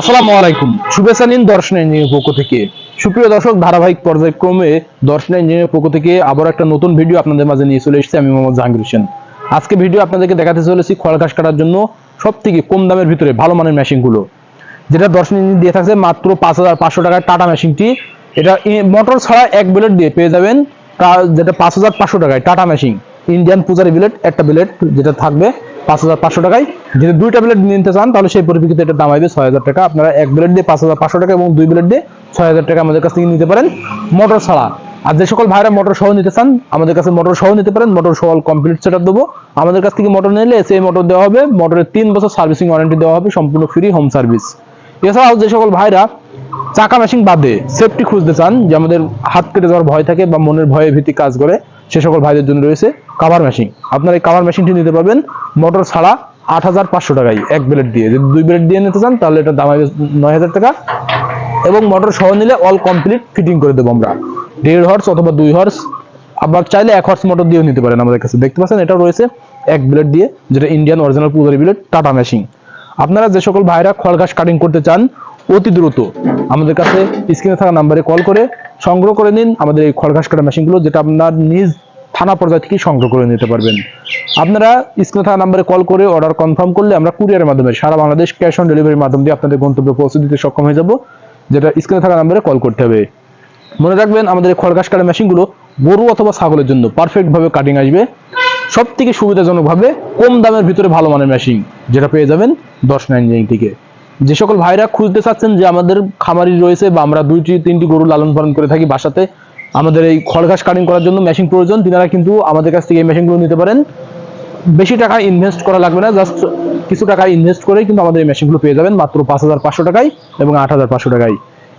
আসসালামু আলাইকুম। শুভেচ্ছা নিন দর্শন ইঞ্জিনিয়ার পক্ষ থেকে। সুপ্রিয় দর্শক, ধারাবাহিক পর্যায়ক্রমে দর্শন ইঞ্জিনিয়ার পক্ষ থেকে আবার একটা নতুন ভিডিও আপনাদের মাঝে নিয়ে চলে এসেছি আমি মোহাম্মদ জাহাঙ্গীর হোসেন। আজকে ভিডিও আপনাদেরকে দেখাতে চলেছি খড় ঘাস কাটার জন্য সব থেকে কম দামের ভিতরে ভালো মানের মেশিনগুলো। যেটা দর্শন ইঞ্জিন দিয়ে থাকছে মাত্র পাঁচ হাজার পাঁচশো টাকার টাটা মেশিনটি। এটা মোটর ছাড়া এক বিলেট দিয়ে পেয়ে যাবেন। যেটা পাঁচ হাজার পাঁচশো টাকায় টাটা মেশিন। ইন্ডিয়ান পূজারি বিলেট একটা বিলেট যেটা থাকবে পাঁচ হাজার পাঁচশো টাকায়। যদি দুইটা বিলেট নিতে চান, তাহলে সেই পরিপ্রেক্ষিতে এটা দাম আসবে ছয় হাজার টাকা। আপনারা এক বিলেট দিয়ে পাঁচ হাজার পাঁচশো টাকা এবং দুই বিলেট দিয়ে ছয় হাজার টাকা আমাদের কাছ থেকে নিতে পারেন মোটর ছাড়া। আর যে সকল ভাইরা মোটর সহ নিতে চান, আমাদের কাছে মোটর সহ নিতে পারেন মোটর সহ কমপ্লিট সেটআপ দেবো। আমাদের কাছ থেকে মোটর নিলে সেই মোটর দেওয়া হবে মোটরের তিন বছর সার্ভিসিং ওয়ারেন্টি দেওয়া হবে, সম্পূর্ণ ফ্রি হোম সার্ভিস এছাড়াও যে সকল ভাইরা চাকা মেশিন বাদে সেফটি খুঁজতে চান, যে আমাদের হাত কেটে যাওয়ার ভয় থাকে বা মনের ভয়ে ভীতি কাজ করে, সে সকল ভাইদের জন্য রয়েছে কাভার মেশিন আপনারা এই কাভার মেশিনটি নিতে পারবেন মোটর ছাড়া আট হাজার পাঁচশো টাকায় এক ব্লেড দিয়ে। যদি দুই ব্লেড দিয়ে নিতে চান, তাহলে এটা দাম নয় হাজার টাকা। এবং মোটর সহ নিলে অল কমপ্লিট ফিটিং করে দেবো আমরা। দেড় হর্স অথবা দুই হর্স আবার চাইলে এক হর্স মোটর দিয়েও নিতে পারেন আমাদের কাছে। দেখতে পাচ্ছেন এটাও রয়েছে এক ব্লেড দিয়ে, যেটা Indian original Pujari blade Tata machine আপনারা যে সকল ভাইরা খড় ঘাস কাটিং করতে চান, অতি দ্রুত আমাদের কাছে স্ক্রিনে থাকা নাম্বারে কল করে সংগ্রহ করে নিন আমাদের এই খড় ঘাস কাটা মেশিনগুলো যেটা আপনার নিজ থানা পর্যায় থেকে সংগ্রহ করে নিতে পারবেন। আপনারা স্ক্রিনে থাকা নাম্বারে কল করে অর্ডার কনফার্ম করলে আমরা কুরিয়ারের মাধ্যমে সারা বাংলাদেশ ক্যাশ অন ডেলিভারির মাধ্যম দিয়ে আপনাদের গন্তব্যে পৌঁছে দিতে সক্ষম হয়ে যাব, যেটা স্ক্রিনে থাকা নাম্বারে কল করতে হবে। মনে রাখবেন, আমাদের এই খড় ঘাস কাটা মেশিনগুলো গরু অথবা ছাগলের জন্য পারফেক্ট ভাবে কাটিং আসবে। সব থেকে সুবিধাজনকভাবে কম দামের ভিতরে ভালো মানের মেশিন যেটা পেয়ে যাবেন দশ নাইন থেকে। যে সকল ভাইরা খুঁজতে চাচ্ছেন যে আমাদের খামারি রয়েছে বা আমরা দুইটি, তিনটি গরু লালন পালন করে থাকি বাসাতে আমাদের এই খড় ঘাস কাটিং করার জন্য মেশিন প্রয়োজন। তিনারা কিন্তু আমাদের কাছ থেকে এই মেশিনগুলো নিতে পারেন। বেশি টাকা ইনভেস্ট করা লাগবে না জাস্ট কিছু টাকা ইনভেস্ট করেই কিন্তু আমাদের এই মেশিনগুলো পেয়ে যাবেন, মাত্র পাঁচ হাজার পাঁচশো টাকায় এবং আট হাজার পাঁচশো টাকায়।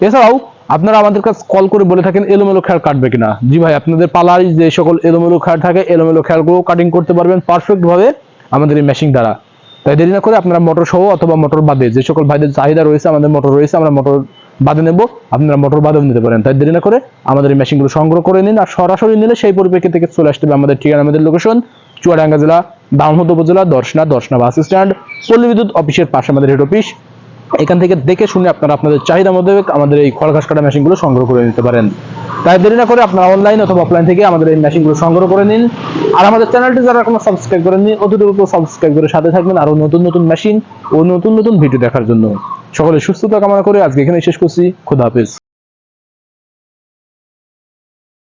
এছাড়াও আপনারা আমাদের কাছে কল করে বলে থাকেন, এলোমেলো খেয়াল কাটবে কিনা। জি ভাই, আপনাদের পালার যে সকল এলোমেলো খেয়াল থাকে, এলোমেলো খেয়ালগুলো কাটিং করতে পারবেন পারফেক্ট ভাবে আমাদের এই মেশিন দ্বারা। তাই দেরি না করে আপনারা মোটর সহ অথবা মোটর বাদে যে সকল ভাইদের চাহিদা রয়েছে, আমাদের মোটর রয়েছে, আমরা মোটর বাদে নেব। আপনারা মোটর বাদেও নিতে পারেন। তাই দেরি না করে আমাদের এই মেশিনগুলো সংগ্রহ করে নিন আর সরাসরি নিলে সেই পরিপ্রেক্ষিতে থেকে চলে আসতে হবে আমাদের ঠিকানা, আমাদের লোকেশন চুয়াডাঙ্গা জেলা দামোহদ উপজেলা, দর্শনা দর্শনা বাস স্ট্যান্ড পল্লী বিদ্যুৎ অফিসের পাশে আমাদের হেড অফিস এখান থেকে দেখে শুনে আপনারা আপনাদের চাহিদা মোতাবেক আমাদের এই খড় ঘাস কাটা মেশিনগুলো সংগ্রহ করে নিতে পারেন। তাই দেরি না করে আপনারা অনলাইন অথবা অফলাইন থেকে আমাদের এই মেশিনগুলো সংগ্রহ করে নিন। আর আমাদের চ্যানেলটি যারা এখনও সাবস্ক্রাইব করেননি অতি সাবস্ক্রাইব করে সাথে থাকবেন আরও নতুন নতুন মেশিন ও নতুন নতুন ভিডিও দেখার জন্য। সকলে সুস্থতা কামনা করে আজকে এখানে শেষ করছি। খোদা হাফেজ।